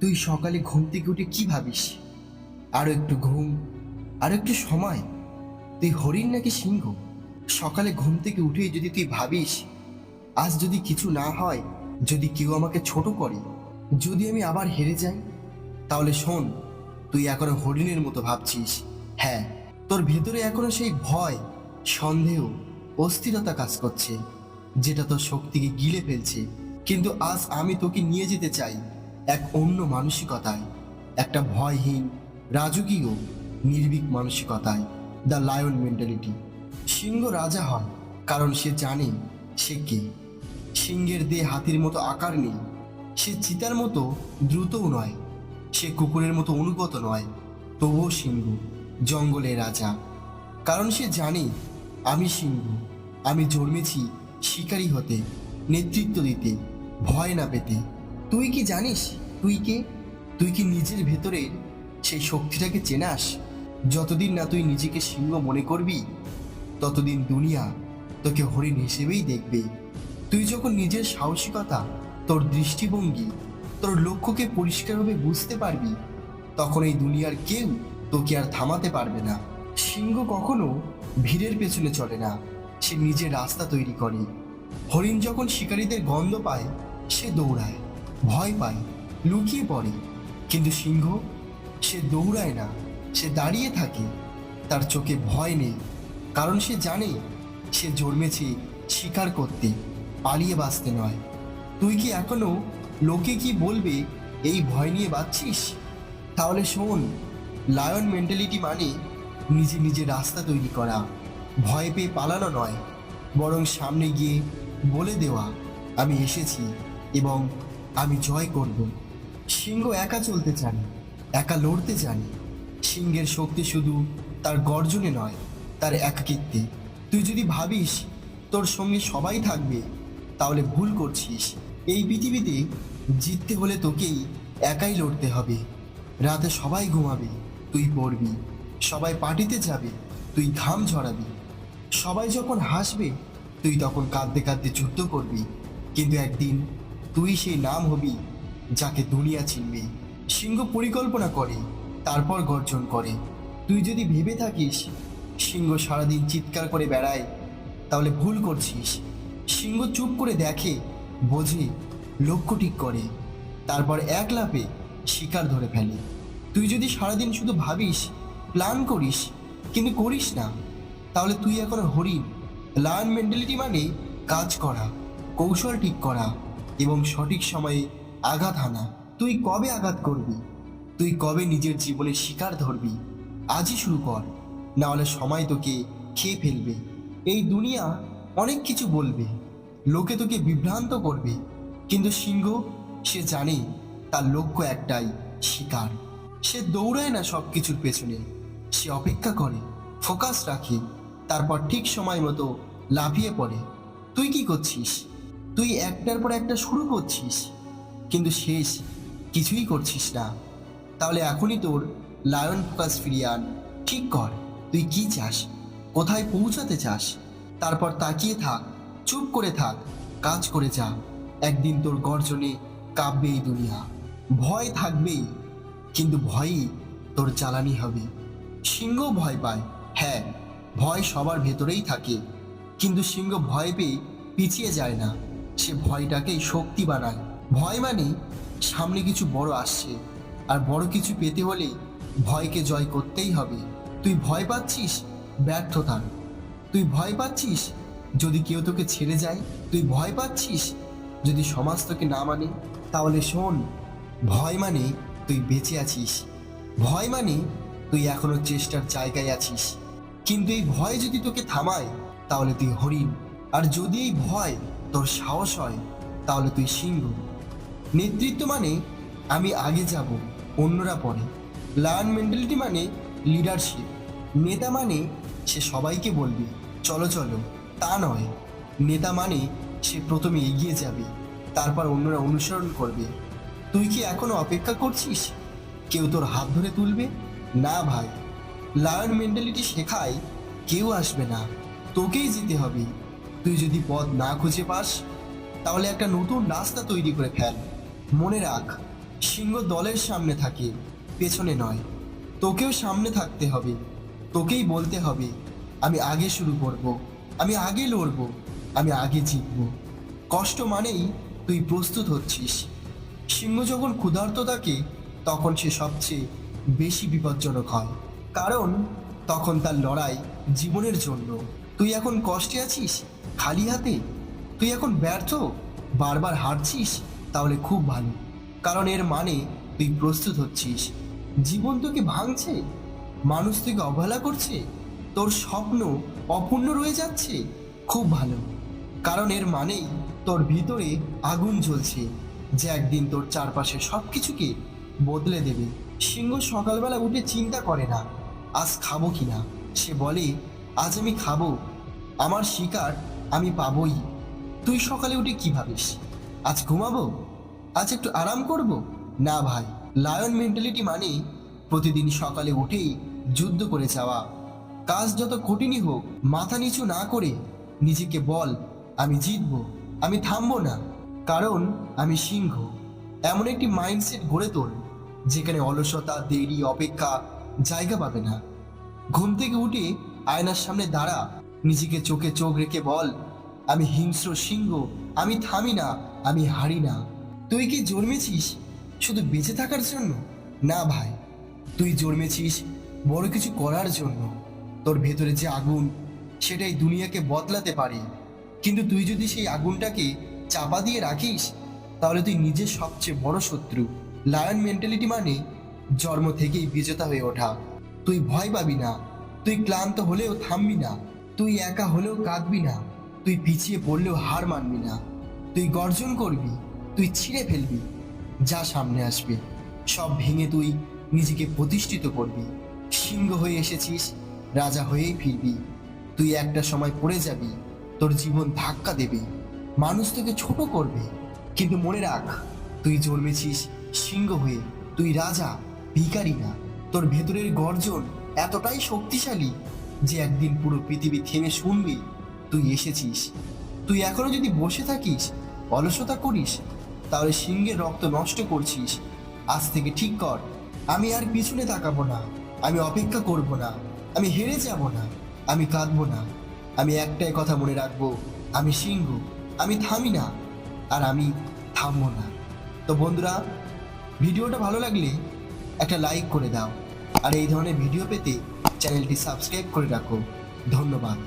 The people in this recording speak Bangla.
তুই সকালে ঘুম থেকে উঠে কি ভাবিস? আরও একটু ঘুম, আরও একটু সময়। তুই হরিণ নাকি সিংহ? সকালে ঘুম থেকে উঠে যদি তুই ভাবিস, আজ যদি কিছু না হয়, যদি কেউ আমাকে ছোট করে, যদি আমি আবার হেরে যাই, তাহলে শোন, তুই এখনও হরিণের মতো ভাবছিস। হ্যাঁ তোর ভেতরে এখনও সেই ভয়, সন্দেহ, অস্থিরতা কাজ করছে, যেটা তোর শক্তিকে গিলে ফেলছে। কিন্তু আজ আমি তোকে নিয়ে যেতে চাই। এক অন্য মানসিকতায়, একটা ভয়হীন, রাজকীয়, নির্ভীক মানসিকতায় দ্য লায়ন মেন্টালিটি সিংহ রাজা হয়, কারণ সে জানে সে কে। সিংহের দেহ হাতির মতো আকার নেই, সে চিতার মতো দ্রুতও নয়, সে কুকুরের মতো অনুগত নয়, তবুও সিংহ, জঙ্গলের রাজা। কারণ সে জানে, আমি সিংহ, আমি জন্মেছি শিকারী হতে, নেতৃত্ব দিতে, ভয় না পেতে। তুই কি জানিস? তুই কে? তুই কি নিজের ভেতরের সেই শক্তিটাকে চেনাস যতদিন না তুই নিজেকে সিংহ মনে করবি, ততদিন দুনিয়া তোকে হরিণ হিসেবেই দেখবে। তুই যখন নিজের সাহসিকতা, তোর দৃষ্টিভঙ্গি, তোর লক্ষ্যকে পরিষ্কারভাবে বুঝতে পারবি, তখন এই দুনিয়ার কেউ তোকে আর থামাতে পারবে না। সিংহ কখনো ভিড়ের পেছনে চলে না, সে নিজের রাস্তা তৈরি করে। হরিণ যখন শিকারীদের গন্ধ পায়, সে দৌড়ায়। ভয় পায়, লুকিয়ে পড়ে। কিন্তু সিংহ, সে দৌড়ায় না, সে দাঁড়িয়ে থাকে। তার চোখে ভয় নেই, কারণ সে জানে, সে জন্মেছে শিকার করতে, পালিয়ে বাঁচতে নয়। তুই কি এখনও লোকে কি বলবে, এই ভয় নিয়ে বাঁচছিস? তাহলে শোন, লায়ন মেন্টালিটি মানে নিজে নিজে রাস্তা তৈরি করা, ভয় পেয়ে পালানো নয়। বরং সামনে গিয়ে বলে দেওয়া, আমি এসেছি এবং আমি জয় করব। সিংহ একা চলতে জানে, একা লড়তে জানে। সিংহের শক্তি শুধু তার গর্জনে নয়, তার একাকিত্বে। তুই যদি ভাবিস তোর সঙ্গে সবাই থাকবে, তাহলে ভুল করছিস। এই পৃথিবীতে জিততে হলে তোকেই একাই লড়তে হবে। রাতে সবাই ঘুমাবে, তুই পড়বি। সবাই পার্টিতে যাবে, তুই ঘাম ঝরাবি। সবাই যখন হাসবে, তুই তখন কাঁদতে কাঁদতে যুদ্ধ করবি। কিন্তু একদিন তুই সেই নাম হবি যাকে দুনিয়া চিনবে। সিংহ পরিকল্পনা করে, তারপর গর্জন করে। তুই যদি ভেবে থাকিস, সিংহ সারাদিন চিৎকার করে বেড়ায়, তাহলে ভুল করছিস। সিংহ চুপ করে দেখে, বোঝে, লক্ষ্য ঠিক করে। তারপর এক লাফে শিকার ধরে ফেলে। তুই যদি সারাদিন শুধু ভাবিস প্ল্যান করিস, কিন্তু করিস না, তাহলে তুই এখন হরিণ। লার্ন মেন্টালিটি মানে কাজ করা, কৌশল ঠিক করা। এবং সঠিক সময়ে আঘাত হানা। তুই কবে আঘাত করবি? তুই কবে নিজের জীবনে শিকার ধরবি? আজই শুরু কর না হলে সময় তোকে খেয়ে ফেলবে। এই দুনিয়া অনেক কিছু বলবে। লোকে তোকে বিভ্রান্ত করবে। কিন্তু সিংহ, সে জানে তার লক্ষ্য একটাই, শিকার। সে দৌড়ায় না সব কিছুর পেছনে। সে অপেক্ষা করে ফোকাস রাখে। তারপর ঠিক সময় মতো লাফিয়ে পড়ে। তুই কি করছিস? তুই একটার পর একটা শুরু করছিস, কিন্তু শেষ কিছুই করছিস না। তাহলে এখনই তোর লায়ন ফোকাস ফিরিয়ে আন। ঠিক কর, তুই কি চাস? কোথায় পৌঁছাতে চাস? তারপর তাকিয়ে থাক, চুপ করে থাক, কাজ করে যা। একদিন তোর গর্জনে কাঁপবে এই দুনিয়া। ভয় থাকবেই, কিন্তু ভয়ই তোর জ্বালানি হবে। সিংহ ভয় পায় হ্যাঁ ভয় সবার ভেতরেই থাকে, কিন্তু সিংহ ভয় পেয়ে পিছিয়ে যায় না। সে ভয়টাকেই শক্তি বানায়। ভয় মানে সামনে কিছু বড় আসছে। আর বড় কিছু পেতে হলে ভয়কে জয় করতেই হবে। তুই ভয় পাচ্ছিস ব্যর্থতার তুই ভয় পাচ্ছিস, যদি কেউ তোকে ছেড়ে যায়। তুই ভয় পাচ্ছিস, যদি সমাজ তোকে না মানে। তাহলে শোন, ভয় মানে তুই বেঁচে আছিস। ভয় মানে তুই এখনও চেষ্টার জায়গায় আছিস। কিন্তু এই ভয় যদি তোকে থামায়, তাহলে তুই হরিণ। আর যদি এই ভয় তোর সাহস হয়, তাহলে তুই সিংহ। নেতৃত্ব মানে আমি আগে যাব, অন্যরা পরে। লার্ন মেন্টালিটি মানে লিডারশিপ নেতা মানে সে সবাইকে বলবে, চলো চলো। তা নয়। নেতা মানে সে প্রথমে এগিয়ে যাবে, তারপর অন্যরা অনুসরণ করবে। তুই কি এখনও অপেক্ষা করছিস? কেউ তোর হাত ধরে তুলবে? না, ভাই। লায়ন মেন্টালিটি শেখায়, কেউ আসবে না। তোকেই যেতে হবে। তুই যদি পথ না খুঁজে পাস, তাহলে একটা নতুন রাস্তা তৈরি করে ফেল। মনে রাখ, সিংহ দলের সামনে থাকে, পেছনে নয়। তোকেও সামনে থাকতে হবে, তোকেই বলতে হবে, আমি আগে শুরু করব, আমি আগে লড়ব, আমি আগে জিতব। কষ্ট মানেই তুই প্রস্তুত হচ্ছিস। সিংহ যখন ক্ষুধার্ত থাকে, তখন সে সবচেয়ে বেশি বিপজ্জনক হয়। কারণ তখন তার লড়াই জীবনের জন্য। তুই এখন কষ্টে আছিস? খালি হাতে? তুই এখন ব্যর্থ? বারবার হারছিস? তাহলে খুব ভালো। কারণ এর মানে তুই প্রস্তুত হচ্ছিস। জীবন তোকে ভাঙছে? মানুষ তোকে অবহেলা করছে? তোর স্বপ্ন অপূর্ণ রয়ে যাচ্ছে? খুব ভালো। কারণ এর মানেই তোর ভিতরে আগুন জ্বলছে, যে একদিন তোর চারপাশে সব কিছুকে বদলে দেবে। সিংহ সকালবেলা উঠে চিন্তা করে না, আজ খাব কি না সে বলে, আজ আমি খাব। আমার শিকার আমি পাবই। তুই সকালে উঠে কি ভাবিস? আজ ঘুমাবো? আজ একটু আরাম করব? না ভাই লায়ন মেন্টালিটি মানে প্রতিদিন সকালে উঠেই যুদ্ধ করে যাওয়া। কাজ যত কঠিনই হোক, মাথা নিচু না করে নিজেকে বল, আমি জিতব, আমি থামবো না। কারণ আমি সিংহ। এমন একটি মাইন্ডসেট গড়ে তোল, যেখানে অলসতা, দেরি, অপেক্ষা জায়গা পাবে না। ঘুম থেকে উঠে আয়নার সামনে দাঁড়া নিজেকে চোখে চোখ রেখে বল, আমি হিংস্র সিংহ, আমি থামি না, আমি হারি না। তুই কি জন্মেছিস শুধু বেঁচে থাকার জন্য? না ভাই, তুই জন্মেছিস বড় কিছু করার জন্য। তোর ভেতরে যে আগুন, সেটাই দুনিয়াকে বদলাতে পারে। কিন্তু তুই যদি সেই আগুনটাকে চাপা দিয়ে রাখিস, তাহলে তুই নিজের সবচেয়ে বড় শত্রু। লায়ন মেন্টালিটি মানে জন্ম থেকেই বিজেতা হয়ে ওঠা। তুই ভয় পাবি না, তুই ক্লান্ত হলেও থামবি না। তুই একা হলেও কাঁদবি না। তুই পিছিয়ে পড়লেও হার মানবি না। তুই গর্জন করবি, তুই ছিঁড়ে ফেলবি। যা সামনে আসবে, সব ভেঙে তুই নিজেকে প্রতিষ্ঠিত করবি। সিংহ হয়ে এসেছিস, রাজা হয়েই ফিরবি। তুই একটা সময় পড়ে যাবি, তোর জীবন ধাক্কা দেবে। মানুষ তোকে ছোট করবে। কিন্তু মনে রাখ, তুই জন্মেছিস সিংহ হয়ে। তুই রাজা, ভিখারি না। তোর ভেতরের গর্জন এতটাই শক্তিশালী যে একদিন পুরো পৃথিবী থেমে শুনবে, তুই এসেছিস। তুই এখনও যদি বসে থাকিস, অলসতা করিস, তাহলে সিংহের রক্ত নষ্ট করছিস। আজ থেকে ঠিক কর, আমি আর পিছনে তাকাবো না, আমি অপেক্ষা করব না, আমি হেরে যাব না, আমি কাঁদবো না। আমি একটাই কথা মনে রাখব, আমি সিংহ, আমি থামি না, আর আমি থামবো না। তো বন্ধুরা, ভিডিওটা ভালো লাগলে একটা লাইক করে দাও। আর এই ধরনের ভিডিও পেতে চ্যানেলটি সাবস্ক্রাইব করে রাখো। ধন্যবাদ।